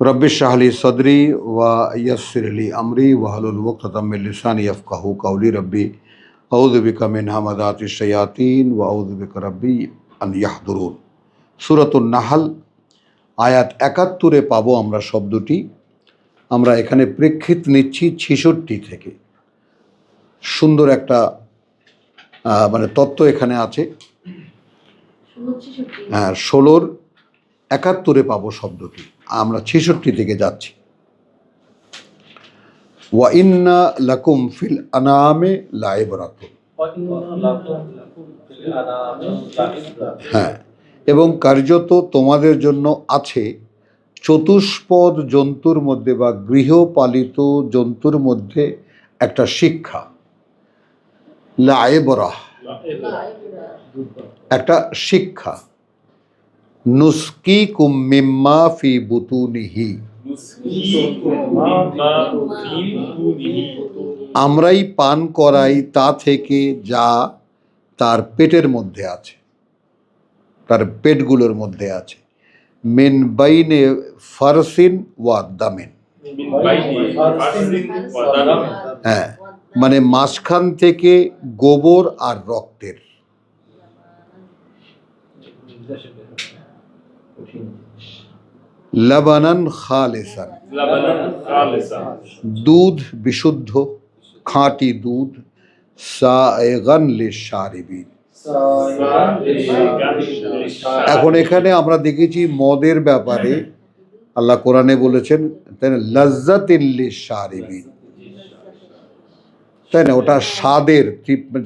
রব্বি শাহলি সদরি ওয়া ইয়াসিরলি আমরি ওয়াহলুল ওয়াক্তাম লিসানি ইয়াফকাহু কাউলি রব্বি। আউযু বিকা মিন হামাদাতিশ শায়াতিন ওয়া আউযু বিকা রব্বি আন ইয়াহদুরুন। সূরাতুন নাহাল আয়াত একাত্তরে পাবো আমরা শব্দটি। আমরা এখানে প্রেক্ষিত নিচ্ছি ছেষট্টি থেকে। সুন্দর একটা মানে তত্ত্ব এখানে আছে। হ্যাঁ ষোলোর একাত্তরে পাবো শব্দটি। আমরা ছেষট্টি থেকে যাচ্ছি। ওয়া ইন্না লাকুম ফিল আনামে লাইবরাতুন হ্যাঁ এবং কার্যত তোমাদের জন্য আছে চতুষ্পদ জন্তুর মধ্যে বা গৃহপালিত জন্তুর মধ্যে একটা শিক্ষা। লাইবরাহ একটা শিক্ষা। নুস্কি কুম্মিম্মা ফি বুতুনিহি। আমরাই পান করাই তা থেকে যা তার পেটের মধ্যে আছে, তার পেটগুলোর মধ্যে আছে। মেন বাইনে ফারসিন ওয়া দামেন। হ্যাঁ মানে মাঝখান থেকে গোবর আর রক্তের। লাবানান খালেসান। দুধ বিশুদ্ধ খাঁটি দুধ সায়গান এখন এখানে আমরা দেখেছি মদের ব্যাপারে আল্লাহ কোরআনে বলেছেন তাই না লজ্জাতিল্লি তাই না ওটা স্বাদের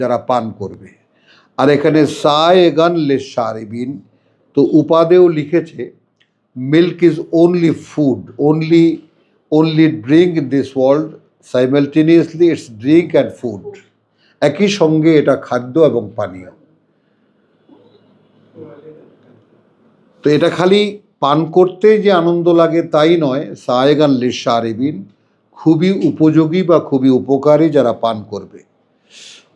যারা পান করবে। আর এখানে সায়গান লে শারিবিন তো উপাদেও লিখেছে milk is only food only only drink in this world simultaneously it's drink and food একই সঙ্গে এটা খাদ্য এবং পানীয় তো এটা খালি পান করতে যে আনন্দ লাগে তাই নয়, সায়েগান লিশারিবিন খুবই উপযোগী বা খুবই উপকারী যারা পান করবে।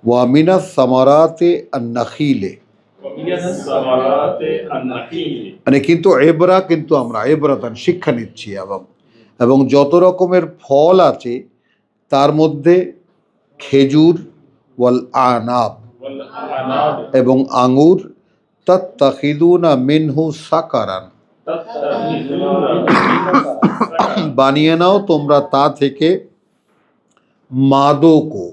ওয়ামিনা সামারাতে নাখিলে। মানে কিন্তু এবরা কিন্তু আমরা এবরাতান শিক্ষা নিচ্ছি এবং এবং যত রকমের ফল আছে, তার মধ্যে খেজুর, ওয়াল আনাব এবং আঙুর, তাত্তাখিদুনা মিনহু সাকারান। বানিয়ে নাও তোমরা তা থেকে মাদকও।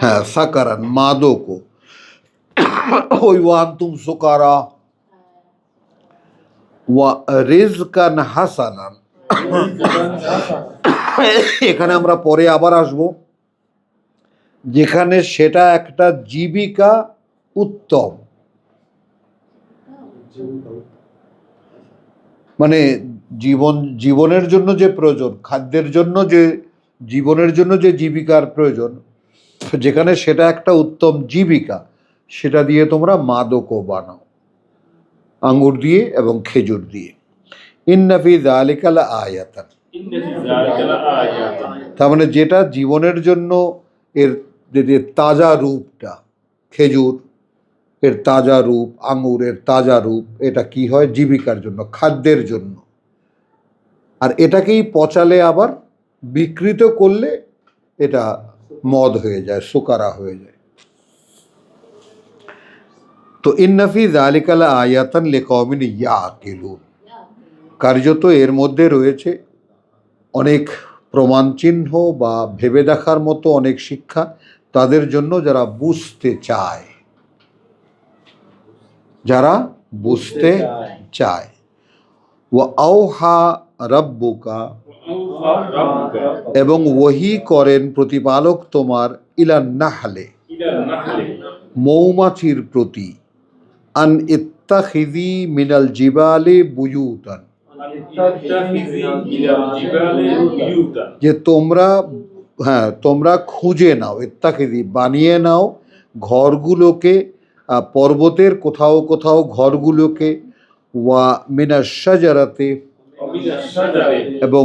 হ্যাঁ সাকারান মাদকও ওই ওয়ান্তুম সুকারা। ওয়া রিজকান হাসানান। এখানে আমরা পরে আবার আসব, যেখানে সেটা একটা জীবিকা উত্তম। মানে জীবন, জীবনের জন্য যে প্রয়োজন, খাদ্যের জন্য যে, জীবনের জন্য যে জীবিকার প্রয়োজন যেখানে সেটা একটা উত্তম জীবিকা সেটা দিয়ে তোমরা মাদকও বানাও। আঙ্গুর দিয়ে এবং খেজুর দিয়ে। ইন্নাফি দালিকালা আয়াতান। তার মানে যেটা জীবনের জন্য এর যে যে তাজা রূপটা খেজুর এর তাজা রূপ আঙুরের তাজা রূপ এটা কি হয়? জীবিকার জন্য খাদ্যের জন্য। আর এটাকেই পচালে আবার বিকৃত করলে এটা মদ হয়ে যায় সুকারা হয়ে যায়। তো ইন্নাফি জালিকালা আয়াতন লেকমিন ইয়া আকিলুন কার্যত এর মধ্যে রয়েছে অনেক প্রমাণ চিহ্ন বা ভেবে দেখার মতো অনেক শিক্ষা তাদের জন্য যারা বুঝতে চায়। যারা বুঝতে চায়। ও আওহা রব্বুকা এবং ওহি করেন প্রতিপালক তোমার ইলান নাহলে। মৌমাছির প্রতি। আন ইত্তাখিদি মিনাল জিবালে বুয়ুতান। যে তোমরা হ্যাঁ তোমরা খুঁজে নাও ইত্তাখিদি বানিয়ে নাও ঘরগুলোকে পর্বতের কোথাও কোথাও ঘরগুলোকে ওয়া মিনাস সাজারাতে এবং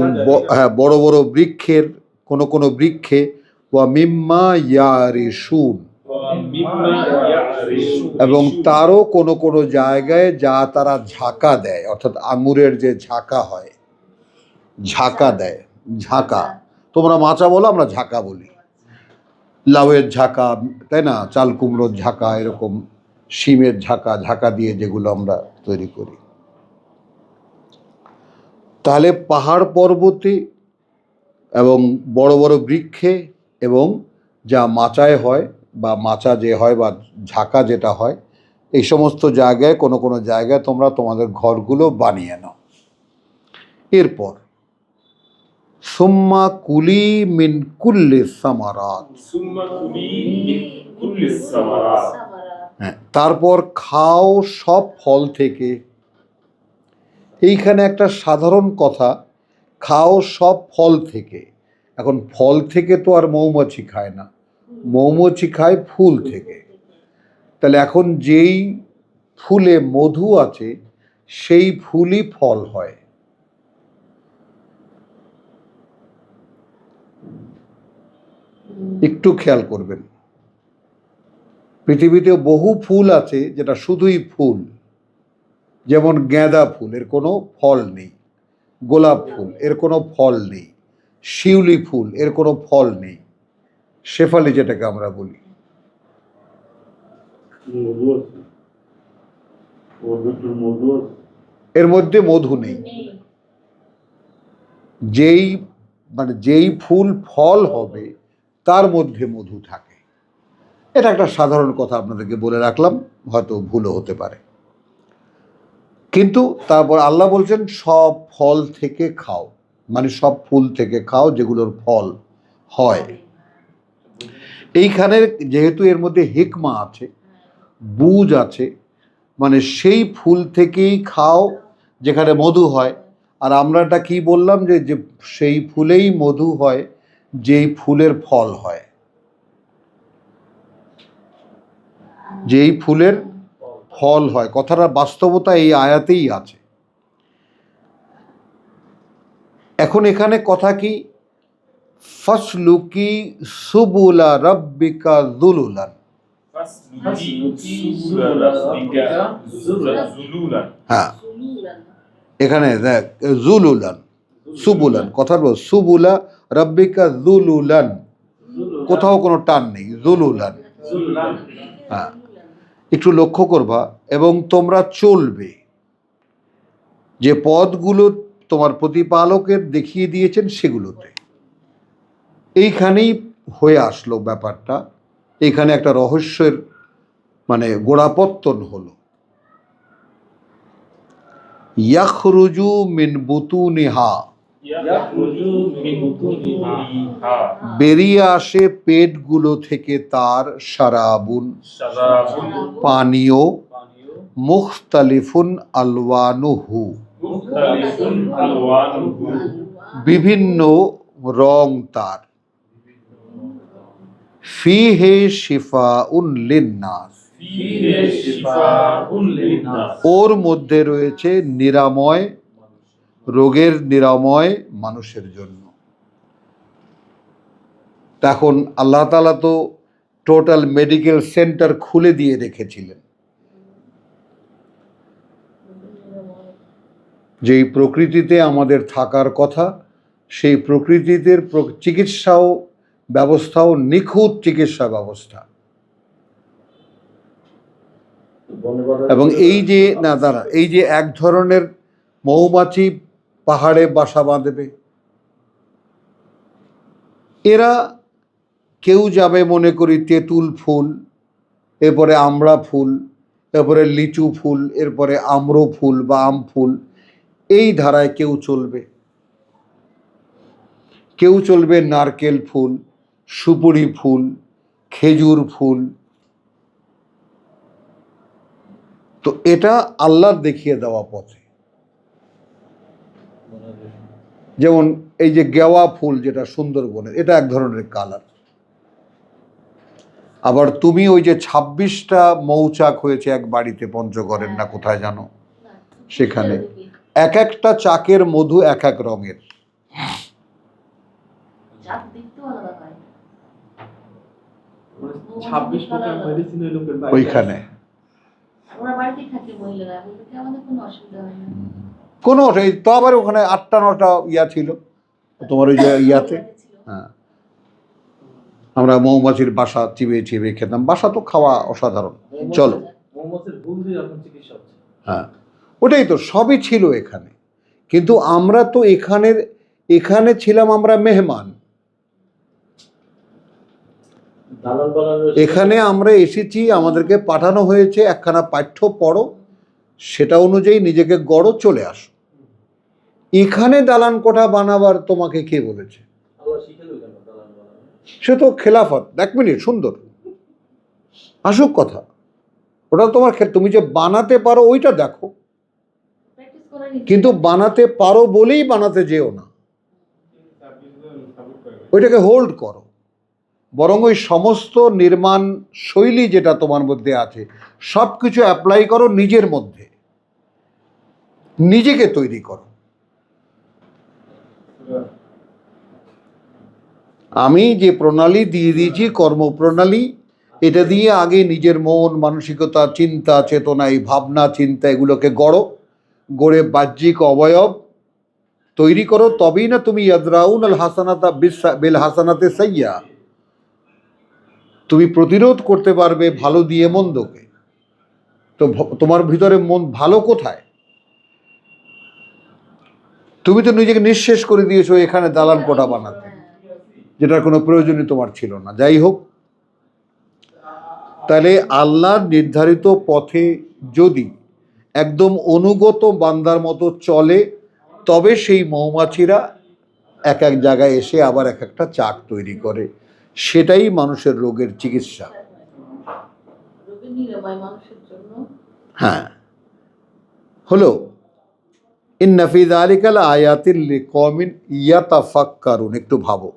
হ্যাঁ, বড় বড় বৃক্ষের কোনো কোনো বৃক্ষে এবং তারও কোনো কোনো জায়গায় যা তারা ঝাঁকা দেয় অর্থাৎ আঙুরের যে ঝাঁকা হয় ঝাঁকা দেয় ঝাঁকা। তোমরা মাচা বলো আমরা ঝাঁকা বলি। লাউয়ের ঝাঁকা তাই না? চাল কুমড়োর ঝাঁকা এরকম শিমের ঝাঁকা ঝাঁকা দিয়ে যেগুলো আমরা তৈরি করি। তাহলে পাহাড় পর্বতে এবং বড় বড় বৃক্ষে এবং যা মাচায় হয় বা মাচা যে হয় বা ঝাঁকা যেটা হয় এই সমস্ত জায়গায় কোনো কোনো জায়গায় তোমরা তোমাদের ঘরগুলো বানিয়ে নাও। এরপর সুম্মা কুলি মিন কুল্লি সামারাত। হ্যাঁ তারপর খাও সব ফল থেকে। এইখানে একটা সাধারণ কথা, খাও সব ফল থেকে। এখন ফল থেকে তো আর মৌমাছি খায় না, মৌমাছি খায় ফুল থেকে। তাহলে এখন যেই ফুলে মধু আছে, সেই ফুলই ফল হয়। একটু খেয়াল করবেন। পৃথিবীতে বহু ফুল আছে যেটা শুধুই ফুল। যেমন গেঁদা ফুল এর কোনো ফল নেই। গোলাপ ফুল এর কোনো ফল নেই। শিউলি ফুল এর কোনো ফল নেই। শেফালি যেটাকে আমরা বলি। এর মধ্যে মধু নেই। যেই মানে যেই ফুল ফল হবে তার মধ্যে মধু থাকে। এটা একটা সাধারণ কথা আপনাদেরকে বলে রাখলাম হয়তো ভুলও হতে পারে। কিন্তু তারপর আল্লাহ বলছেন, সব ফল থেকে খাও। মানে সব ফুল থেকে খাও যেগুলোর ফল হয়। এইখানে যেহেতু এর মধ্যে হিকমা আছে, বুঝ আছে মানে সেই ফুল থেকেই খাও যেখানে মধু হয়। আর আমরা এটা কি বললাম যে যে সেই ফুলেই মধু হয়, যেই ফুলের ফল হয়। যেই ফুলের ফল হয়। কথাটা বাস্তবতা এই আয়াতেই আছে। এখন এখানে কথা কি? ফসলুকি সুবুলা রব্বিকা দুলুলান হ্যাঁ। এখানে দেখ জুলুলান সুবুলান। কথা বল সুবুলা রব্বিকা জুলুলান কোথাও কোনো টান নেই জুলুলান হ্যাঁ। একটু লক্ষ্য করবা এবং তোমরা চলবে। যে পদগুলো তোমার প্রতিপালকের দেখিয়ে দিয়েছেন সেগুলোতে। এইখানেই হয়ে আসলো ব্যাপারটা। এখানে একটা রহস্যের মানে গোড়াপত্তন হলো। ইয়াখরুজু মিন বুতু নেহা বেরিয়ে আসে পেটগুলো থেকে তার সারাবুন। পানীয় মুখতালিফুন আলওয়ানুহু। বিভিন্ন রং তার। ফি হে শিফা উন লিন্নাস। ওর মধ্যে রয়েছে নিরাময় রোগের নিরাময় মানুষের জন্য। তখন আল্লাহ তালা তো টোটাল মেডিকেল সেন্টার খুলে দিয়ে রেখেছিলেন। যেই প্রকৃতিতে আমাদের থাকার কথা, সেই প্রকৃতিতে প্র- চিকিৎসাও ব্যবস্থাও নিখুঁত চিকিৎসা ব্যবস্থা। এবং এই যে না, দাঁড়া, এই যে এক ধরনের মৌমাছি পাহাড়ে বাসা বাঁধবে। এরা কেউ যাবে মনে করি তেঁতুল ফুল, এরপরে আমড়া ফুল, এরপরে লিচু ফুল, এরপরে আম্র ফুল বা আম ফুল, এই ধারায় কেউ চলবে। কেউ চলবে নারকেল ফুল, সুপুরি ফুল, খেজুর ফুল। তো এটা আল্লাহর দেখিয়ে দেওয়া পথে। যেমন এই যে গেওয়া ফুল যেটা সুন্দরবনের এটা এক ধরনের কালার। আবার তুমি ওই যে ছাব্বিশটা মৌচাক হয়েছে এক বাড়িতে পঞ্চগড়ের না কোথায় জানো? সেখানে। এক একটা চাকের মধু এক এক রঙের। হয়। বাড়িতে ওইখানে। ওরা বাড়িতেই থাকে মহিলারা বলতে আমাদের কোনো অসুবিধা হয় না। কোনো এই তো আবার ওখানে আটটা নটা ইয়া ছিল। তোমার ওই যে ইয়াতে। হ্যাঁ। আমরা মৌমাছির বাসা চিবিয়ে চিবিয়ে খেতাম। বাসা তো খাওয়া অসাধারণ। চলো। হ্যাঁ। ওটাই তো সবই ছিল এখানে। কিন্তু আমরা তো এখানের এখানে ছিলাম আমরা মেহমান। এখানে আমরা এসেছি আমাদেরকে পাঠানো হয়েছে একখানা পাঠ্য পড়ো। সেটা অনুযায়ী নিজেকে গড়ো, চলে আসো। এখানে দালান কোঠা বানাবার তোমাকে কে বলেছে? সে তো খেলাফত। এক মিনিট, সুন্দর। আসুক কথা। ওটা তোমার তুমি যে বানাতে পারো, ওইটা দেখো। কিন্তু বানাতে পারো বলেই বানাতে যেও না। ওইটাকে হোল্ড করো। বরং ওই সমস্ত নির্মাণ শৈলী যেটা তোমার মধ্যে আছে সব কিছু অ্যাপ্লাই করো নিজের মধ্যে। নিজেকে তৈরি করো। আমি যে প্রণালী দিয়ে দিয়েছি, কর্মপ্রণালী, এটা দিয়ে আগে নিজের মন, মানসিকতা, চিন্তা, চেতনা, এই ভাবনা, চিন্তা, এগুলোকে গড়ো, গড়ে বাহ্যিক অবয়ব তৈরি করো। তবেই না তুমি ইয়াদরাউন আল হাসানাতা বিল হাসানাতে সাইয়া। তুমি প্রতিরোধ করতে পারবে ভালো দিয়ে মন্দকে। তো তোমার ভিতরে মন ভালো কোথায়? তুমি তো নিজেকে নিঃশেষ করে দিয়েছ এখানে দালান কোঠা বানাতে। যেটার কোনো প্রয়োজনই তোমার ছিল না। যাই হোক তাহলে আল্লাহর নির্ধারিত পথে যদি একদম অনুগত বান্দার মতো চলে তবে সেই মৌমাছিরা এক এক জায়গায় এসে আবার এক একটা চাক তৈরি করে। সেটাই মানুষের রোগের চিকিৎসা। হ্যাঁ। হলো ইন্নাফিদ আলিকাল আয়াতিল কমিন ইয়াতাফাক্কারুন। একটু ভাবো।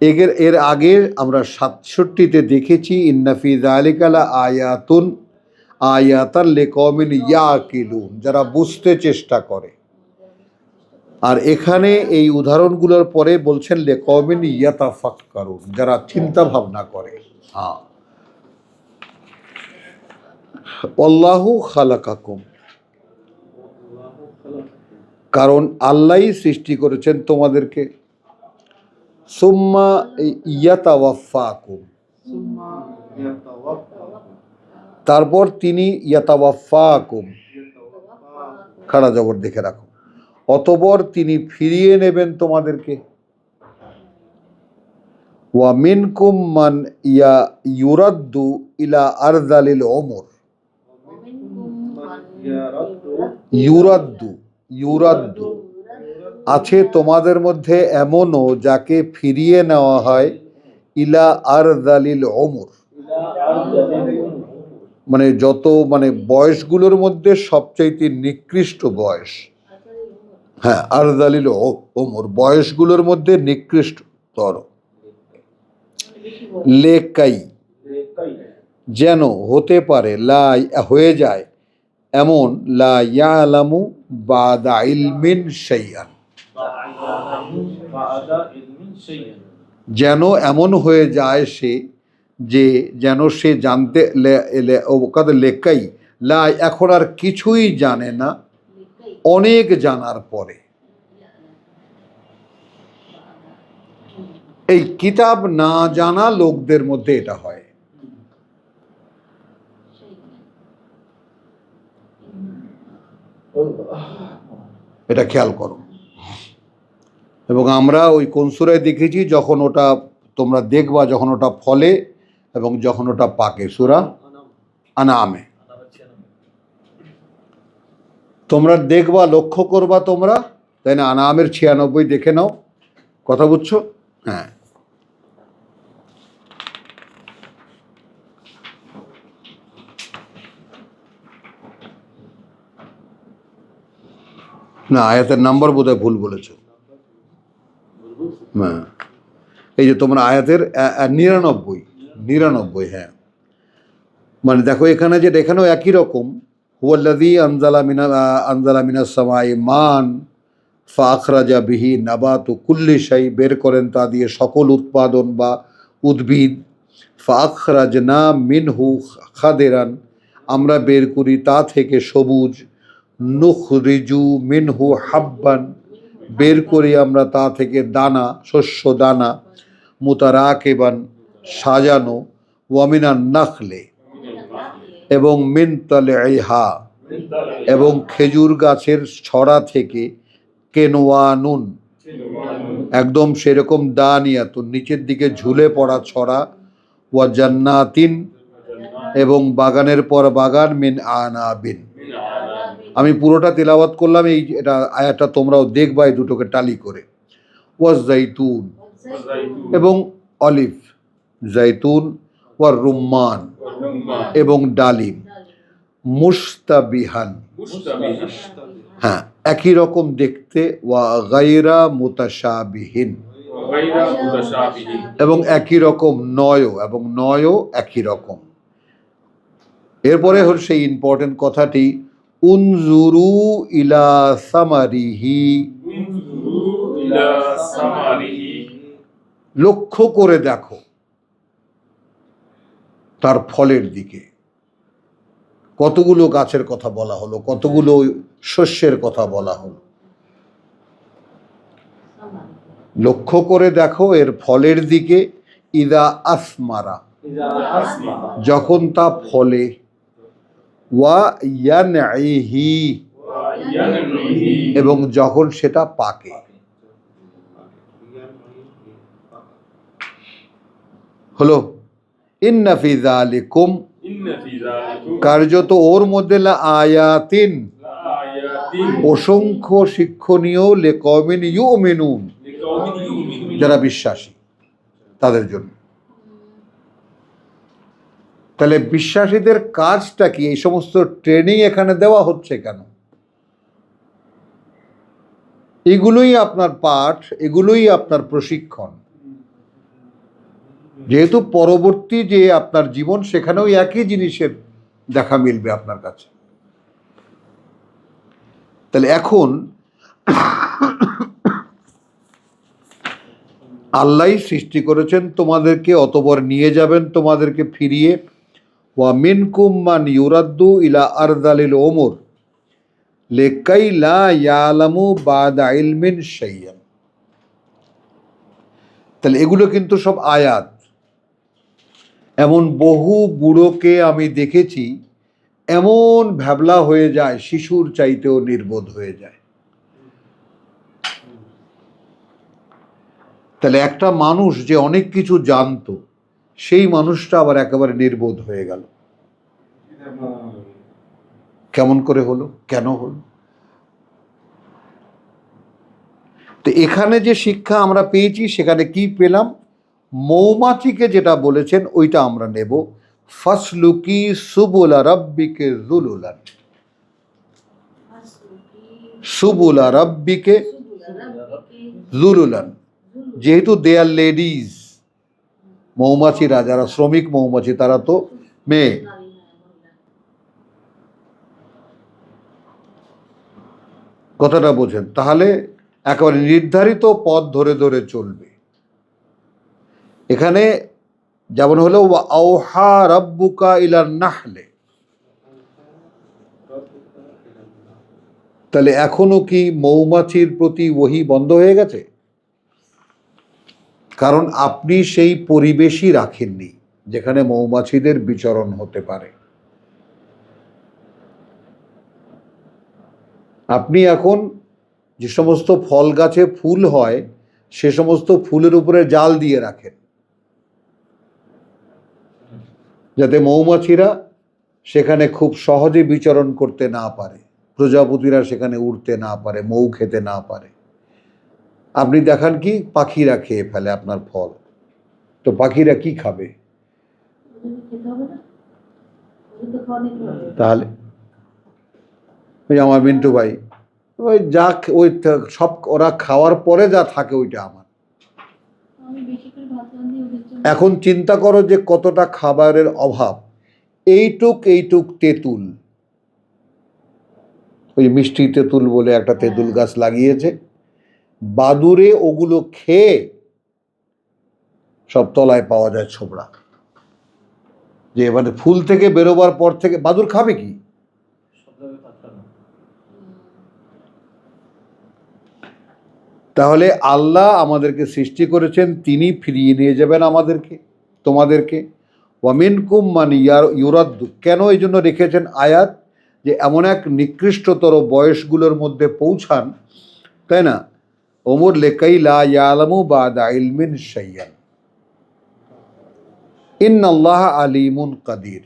এর এর আগে আমরা সাতষট্টিতে দেখেছি ইন্নাফিদ আলিকালা আয়াতুন আয়াতার লেকমিন ইয়াকিলুন। যারা বুঝতে চেষ্টা করে। আর এখানে এই উদাহরণগুলোর পরে বলছেন লেকমিন ইয়াতাফাক্কারুন। যারা চিন্তা ভাবনা করে। হ্যাঁ। অল্লাহু খালাকাকুম। কারণ আল্লাহই সৃষ্টি করেছেন তোমাদেরকে। সুম্মা ইয়াতাওয়াফাকুম তারপর তিনি ইয়াতাওয়াফাকুম খাড়া জবর দেখে রাখো। অতবর তিনি ফিরিয়ে নেবেন তোমাদেরকে। ওয়া মিনকুম মান ইয়া ইউরাদ্দু ইলা আরদালিল ওমর ইউরাদ্দু ইউরাদ্দু। আছে তোমাদের মধ্যে এমনও যাকে ফিরিয়ে নেওয়া হয় ইলা ওমর ইলা আরজালিল মানে যত মানে বয়সগুলোর মধ্যে সবচাইতে নিকৃষ্ট বয়স। হ্যাঁ আরদালিল ও- ওমর বয়সগুলোর মধ্যে নিকৃষ্টতর। লেকাই, যেন হতে পারে, লাই, হয়ে যায়। এমন, লা ইয়ালামু বাদা যেন এমন হয়ে যায় সে, যে যেন সে জানতে লে- লে- ও কাদের লেখাই, লা, এখন আর কিছুই জানে না। অনেক জানার পরে। এই কিতাব না জানা লোকদের মধ্যে এটা হয়। এটা খেয়াল করো। এবং আমরা ওই কনসুরায় দেখেছি যখন ওটা তোমরা দেখবা যখন ওটা ফলে এবং যখন ওটা পাকে। সুরা আনামে। তোমরা দেখবা, লক্ষ্য করবা তোমরা। তাই না? আনামের ছিয়ানব্বই দেখে নাও। কথা বুঝছ? হ্যাঁ। না আয়াতের নাম্বার বোধহয় ভুল বলেছ। হ্যাঁ। এই যে তোমরা আয়াতের নিরানব্বই নিরানব্বই হ্যাঁ। মানে দেখো, এখানে যেটা এখানেও একই রকম হুয়াল্লাদি আনজালা মিনা আনজালা মিনাস সামাই মান ফাখরাজা বিহি নাবাত কুল্লি শাই বের করেন তা দিয়ে সকল উৎপাদন বা উদ্ভিদ। ফাখরাজনা মিনহু খাদেরান আমরা বের করি তা থেকে সবুজ। নুখরিজু মিনহু হাব্বান, বের করি আমরা তা থেকে দানা, শস্য দানা, মুতারাকেবান, সাজানো ওয়ামিনান নাখলে এবং মিনতালে হা এবং খেজুর গাছের ছড়া থেকে কেনওয়ানুন। একদম সেরকম দানিয়াতুন, নিচের দিকে ঝুলে পড়া ছড়া, ওয়া জান্নাতিন এবং বাগানের পর বাগান মিন আনাবিন। আমি পুরোটা তেলাওয়াত করলাম, এই এটা আয়াটা তোমরাও দেখবা, এই দুটোকে টালি করে। ওয়াজ জাইতুন। এবং অলিভ জাইতুন ওয়ার রুম্মান। এবং ডালিম। মুস্তাবিহান হ্যাঁ একই রকম দেখতে। ওয়া গাইরা মুতাশাবিহীন। এবং একই রকম নয়ও, এবং নয়ও একই রকম। এরপরে হল সেই ইম্পর্টেন্ট কথাটি উনজুরু ইলা সামারিহি। লক্ষ্য করে দেখো তার ফলের দিকে। কতগুলো গাছের কথা বলা হলো কতগুলো শস্যের কথা বলা হলো। লক্ষ্য করে দেখো এর ফলের দিকে ইদা আসমারা। যখন তা ফলে ওয়া এবং যখন সেটা পাকে। হলো, ইন্না ফি যালিকুম। কার্যত ওর মধ্যে লা আয়াতিন। অসংখ্য শিক্ষণীয় লেকমিন ইউমিনুন। যারা বিশ্বাসী, তাদের জন্য। তাহলে বিশ্বাসীদের কাজটা কি? এই সমস্ত ট্রেনিং এখানে দেওয়া হচ্ছে কেন? এগুলোই আপনার পাঠ, এগুলোই আপনার প্রশিক্ষণ। যেহেতু পরবর্তী যে আপনার জীবন, সেখানেও একই জিনিসের দেখা মিলবে আপনার কাছে। তাহলে এখন আল্লাহ সৃষ্টি করেছেন, তোমাদেরকে অতবর নিয়ে যাবেন, তোমাদেরকে ফিরিয়ে। ওয়া মিনকুম মান ইউরাদ্দু ইলা আরদালিল ওমর লেকাই লা ইয়ালামু বাদা ইলমিন শাইয়ান তাহলে এগুলো কিন্তু সব আয়াত। এমন বহু বুড়োকে আমি দেখেছি, এমন ভ্যাবলা হয়ে যায়, শিশুর চাইতেও নির্বোধ হয়ে যায়। তাহলে একটা মানুষ যে অনেক কিছু জানতো সেই মানুষটা আবার একেবারে নির্বোধ হয়ে গেল। কেমন করে হলো? কেন হলো? তো এখানে যে শিক্ষা আমরা পেয়েছি, সেখানে কি পেলাম? মৌমাছিকে যেটা বলেছেন, ওইটা আমরা নেব। ফসলুকি সুবুলা রব্বিকে জুলুলান। সুবুলা রব্বিকে জুলুলান। যেহেতু দে আর লেডিজ মৌমাছিরা যারা শ্রমিক মৌমাছি, তারা তো মেয়ে। কথাটা বোঝেন। তাহলে একেবারে নির্ধারিত পথ ধরে ধরে চলবে। এখানে যেমন হলো আওহা রব্বুকা ইলা নাহলে। তাহলে এখনও কি মৌমাছির প্রতি ওহি বন্ধ হয়ে গেছে? কারণ আপনি সেই পরিবেশই রাখেননি যেখানে মৌমাছিদের বিচরণ হতে পারে। আপনি এখন যে সমস্ত ফল গাছে ফুল হয়, সে সমস্ত ফুলের উপরে জাল দিয়ে রাখেন। যাতে মৌমাছিরা সেখানে খুব সহজে বিচরণ করতে না পারে। প্রজাপতিরা সেখানে উড়তে না পারে, মৌ খেতে না পারে। আপনি দেখান কি পাখিরা খেয়ে ফেলে আপনার ফল। তো পাখিরা কি খাবে? তাহলে ওই আমার মিন্টু ভাই ওই যা ওই সব ওরা খাওয়ার পরে যা থাকে ওইটা আমার। এখন চিন্তা করো যে কতটা খাবারের অভাব। এইটুক এইটুক তেঁতুল। ওই মিষ্টি তেঁতুল বলে একটা তেঁতুল গাছ লাগিয়েছে। বাদুরে ওগুলো খেয়ে সব তলায় পাওয়া যায় ছোবড়া। যে মানে ফুল থেকে বেরোবার পর থেকে, বাদুর খাবে কি? তাহলে আল্লাহ আমাদেরকে সৃষ্টি করেছেন, তিনি ফিরিয়ে নিয়ে যাবেন আমাদেরকে, তোমাদেরকে। ওয়ামিন কুম মানে ইয়ার, ইউরাদ্দু। কেন এই জন্য রেখেছেন আয়াত? যে এমন এক নিকৃষ্টতর বয়সগুলোর মধ্যে পৌঁছান, তাই না? ওমর লেকাই লা ইয়ালামু বাদা কাদির ইন্নাল্লাহা আলিমুন কাদির।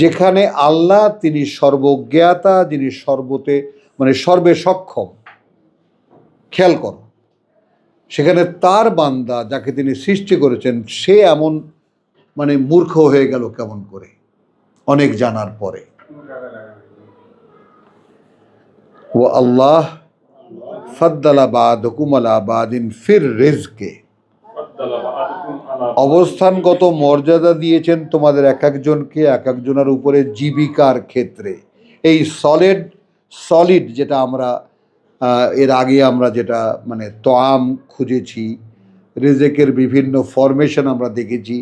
যেখানে আল্লাহ তিনি সর্বজ্ঞাতা, যিনি সর্বতে মানে সর্বে সক্ষম। খেয়াল করো, সেখানে তার বান্দা যাকে তিনি সৃষ্টি করেছেন, সে এমন মানে মূর্খ হয়ে গেল কেমন করে? অনেক জানার পরে। ও আল্লাহ ফদ্দালা বাদ হুকুমালা বাদিন ফির রেজকে। অবস্থানগত মর্যাদা দিয়েছেন তোমাদের এক একজনকে, এক একজনের উপরে জীবিকার ক্ষেত্রে। এই সলিড সলিড যেটা আমরা এর আগে আমরা যেটা মানে তোয়াম খুঁজেছি, রেজেকের বিভিন্ন ফরমেশন আমরা দেখেছি।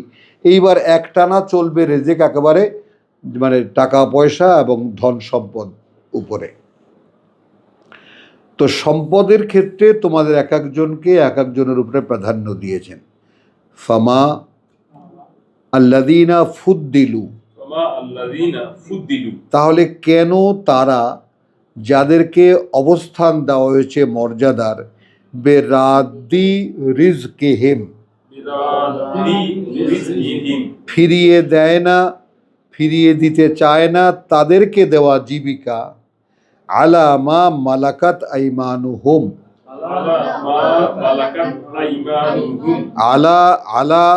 এইবার একটানা চলবে রেজেক একেবারে মানে টাকা পয়সা এবং ধন সম্পদ উপরে। তো সম্পদের ক্ষেত্রে তোমাদের এক একজনকে এক একজনের উপরে প্রাধান্য দিয়েছেন। ফামা আল্লাদিনা ফুদ্দিলু। তাহলে কেন তারা যাদেরকে অবস্থান দেওয়া হয়েছে মর্যাদার বেরাদি রিজকে হেম ফিরিয়ে দেয় না ফিরিয়ে দিতে চায় না তাদেরকে দেওয়া জীবিকা আলামা মালাকাত আইমানু হোম আলা মা মালাকাত আইমানুহুম। আলা আলা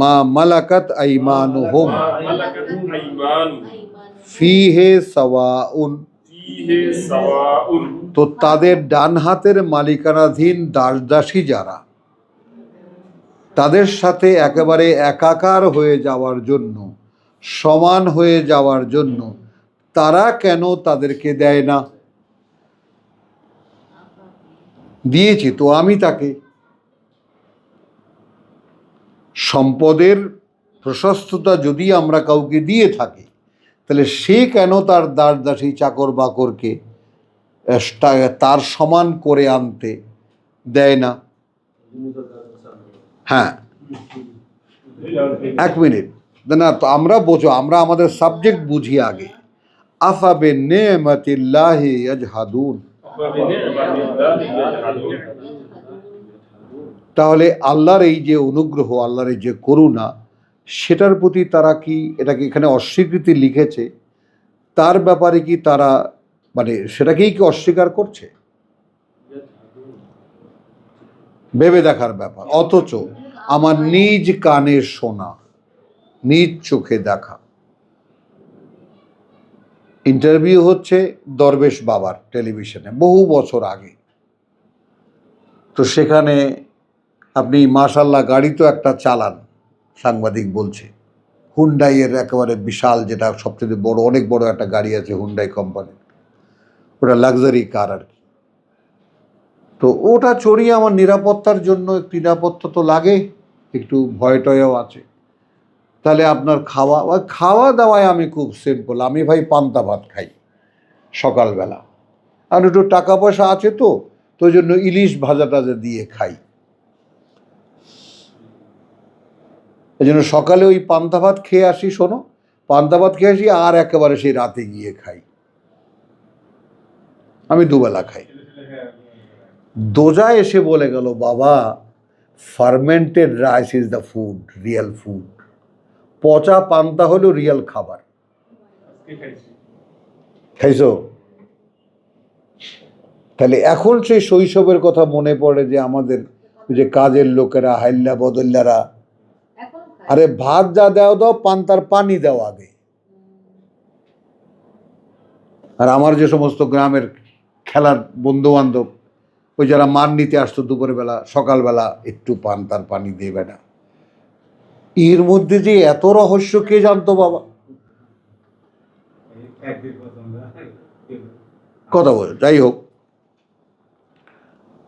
মা মালাকাত আইমানু হোম ফিহে সাওয়াউন। সাওয়াউন তো তাদের ডান হাতের মালিকানাধীন দাস দাসী যারা, তাদের সাথে একেবারে একাকার হয়ে যাওয়ার জন্য, সমান হয়ে যাওয়ার জন্য তারা কেন তাদেরকে দেয় না? দিয়েছি তো আমি তাকে। সম্পদের প্রশস্ততা যদি আমরা কাউকে দিয়ে থাকি, তাহলে সে কেন তার দাস দাসী চাকর বাকরকে তার সমান করে আনতে দেয় না? হ্যাঁ। এক মিনিট। না তো আমরা বোঝো, আমরা আমাদের সাবজেক্ট বুঝি আগে। আফাবে নেমতিল্লাহি ইয়াজহাদুন। তাহলে আল্লাহর এই যে অনুগ্রহ, আল্লাহর এই যে করুণা, সেটার প্রতি তারা কি এটাকে এখানে অস্বীকৃতি লিখেছে? তার ব্যাপারে কি তারা মানে সেটাকেই কি অস্বীকার করছে? ভেবে দেখার ব্যাপার। অথচ আমার নিজ কানে শোনা, নিজ চোখে দেখা। ইন্টারভিউ হচ্ছে দরবেশ বাবার টেলিভিশনে, বহু বছর আগে। তো সেখানে আপনি মাশাল্লাহ গাড়ি তো একটা চালান, সাংবাদিক বলছে। হুন্ডাইয়ের একেবারে বিশাল, যেটা সবচেয়ে বড়, অনেক বড় একটা গাড়ি আছে হুন্ডাই কোম্পানির ওটা লাক্সারি কার আর কি। তো ওটা চড়িয়ে আমার নিরাপত্তার জন্য একটু নিরাপত্তা তো লাগে, একটু ভয় টয়ও আছে। তাহলে আপনার খাওয়া, ওই খাওয়া দাওয়ায় আমি খুব সিম্পল আমি ভাই পান্তা ভাত খাই সকালবেলা। আর একটু টাকা পয়সা আছে তো তো জন্য ইলিশ ভাজা টাজা দিয়ে খাই। এই জন্য সকালে ওই পান্তা ভাত খেয়ে আসি, শোনো, পান্তা ভাত খেয়ে আসি আর একেবারে সেই রাতে গিয়ে খাই। আমি দুবেলা খাই। দোজা এসে বলে গেল, বাবা fermented rice is the food real food পচা পান্তা হলো রিয়েল খাবার। খাইছো? তাহলে এখন সেই শৈশবের কথা মনে পড়ে যে আমাদের যে কাজের লোকেরা, হাইল্লা বদল্লারা, আরে ভাত যা দেওয়া দাও, পান্তার পানি দাও আগে। আর আমার যে সমস্ত গ্রামের খেলার বন্ধু বান্ধব ওই যারা মান নিতে আসতো দুপুরবেলা, সকালবেলা একটু পান্তার পানি দিয়ে বেটা এর মধ্যে যে এত রহস্য কে জানতো বাবা? কথা বল, যাই হোক।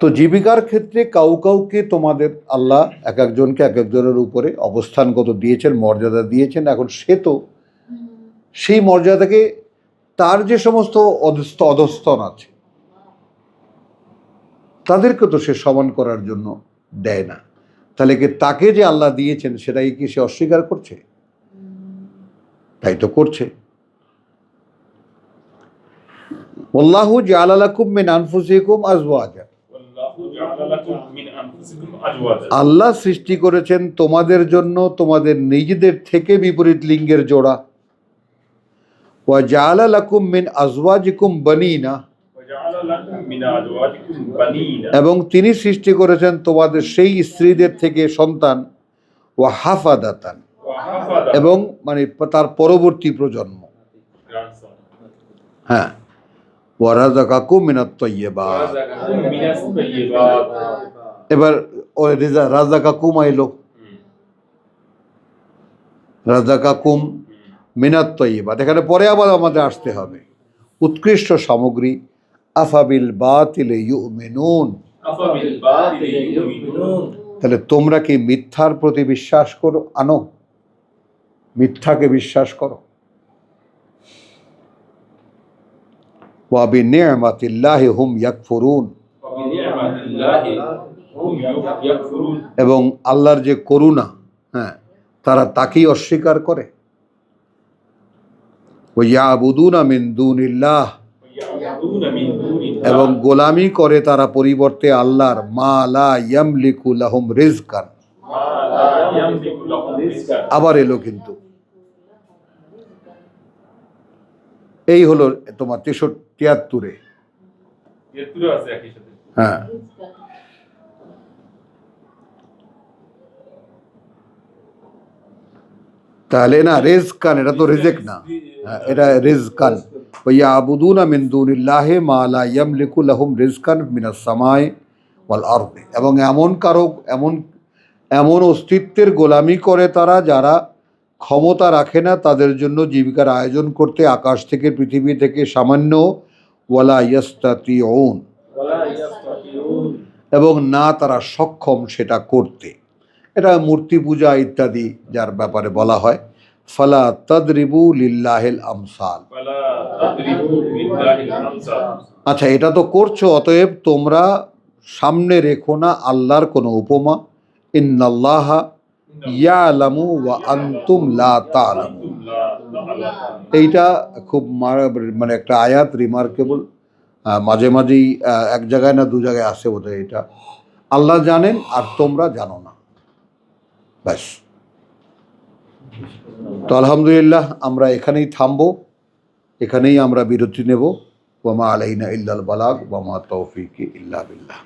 তো জীবিকার ক্ষেত্রে কাউ কাউকে তোমাদের আল্লাহ এক একজনকে এক একজনের উপরে অবস্থানগত দিয়েছেন, মর্যাদা দিয়েছেন। এখন সে তো সেই মর্যাদাকে তার যে সমস্ত অধস্থ, অধস্তন আছে, তাদেরকে তো সে সমান করার জন্য দেয় না। তাহলে কি তাকে যে আল্লাহ দিয়েছেন সেটাই কি সে অস্বীকার করছে? তাই তো করছে। ওল্লাহু জালালাকুম মিন আনফুসিকুম আজওয়াজা। আল্লাহ সৃষ্টি করেছেন তোমাদের জন্য তোমাদের নিজেদের থেকে বিপরীত লিঙ্গের জোড়া। ওয়া জালালাকুম মিন আজওয়াজিকুম বানিনা। এবং তিনি সৃষ্টি করেছেন তোমাদের সেই স্ত্রীদের থেকে সন্তান ও হাফাদাতান, এবং মানে তার পরবর্তী প্রজন্ম। হ্যাঁ। ওয়ারাজাকাকু মিনাত্তয়েবা এবার ওই রেজা রাজা কাকুম আইলো রাজা কাকুম মিনাত্তয়েবাদ এখানে পরে আবার আমাদের আসতে হবে। উৎকৃষ্ট সামগ্রী আফাবিল বাতিলে ইউমিনুন। তাহলে তোমরা কি মিথ্যার প্রতি বিশ্বাস করো? আনো। মিথ্যাকে বিশ্বাস করো। ওয়া ওয়াবি নিয়ামাতিল্লাহি হুম ইয়াকফুরুন। এবং আল্লাহর যে করুণা হ্যাঁ তারা তাকেই অস্বীকার করে। ও ইয়া ইয়াবুদুনা মিন দুনিল্লাহ। এবং গোলামি করে তারা পরিবর্তে আল্লাহর মা লা ইয়ামলিকু লাহুম আবার এলো কিন্তু। এই হলো তোমার তেষট্টি তিয়াত্তরে। হ্যাঁ। তাহলে না রেজ কান এটা তো রেজেক না। হ্যাঁ, এটা রেজ কান ওয়া আবুদুন মালা ইয়াম লিকুল আহম রিজকান মিনাসমায় ওয়াল আরবে এবং এমন কারও, এমন এমন অস্তিত্বের গোলামি করে তারা যারা ক্ষমতা রাখে না, তাদের জন্য জীবিকার আয়োজন করতে আকাশ থেকে পৃথিবী থেকে সামান্য ওয়ালা ইয়াস্তাতি ওন এবং না তারা সক্ষম সেটা করতে। এটা মূর্তি পূজা ইত্যাদি যার ব্যাপারে বলা হয়। ফলা তদরিবু লিল্লাহিল আমসাল। আচ্ছা এটা তো করছ অতএব তোমরা সামনে রেখো না আল্লাহর কোনো উপমা। ইন্নাল্লাহ ইয়ালামু ওয়া আন্তুম লা তালামু এইটা খুব মানে একটা আয়াত রিমার্কেবল মাঝে মাঝেই এক জায়গায় না দু জায়গায় আসে বোধহয় এটা। আল্লাহ জানেন আর তোমরা জানো না। ব্যাস। তো আলহামদুলিল্লাহ, আমরা এখানেই থামব, এখানেই আমরা বিরতি নেব। ওয়ামা আলাইনা ইল্লাল বালাগ ওয়ামা তৌফিক ইল্লা বিল্লাহ।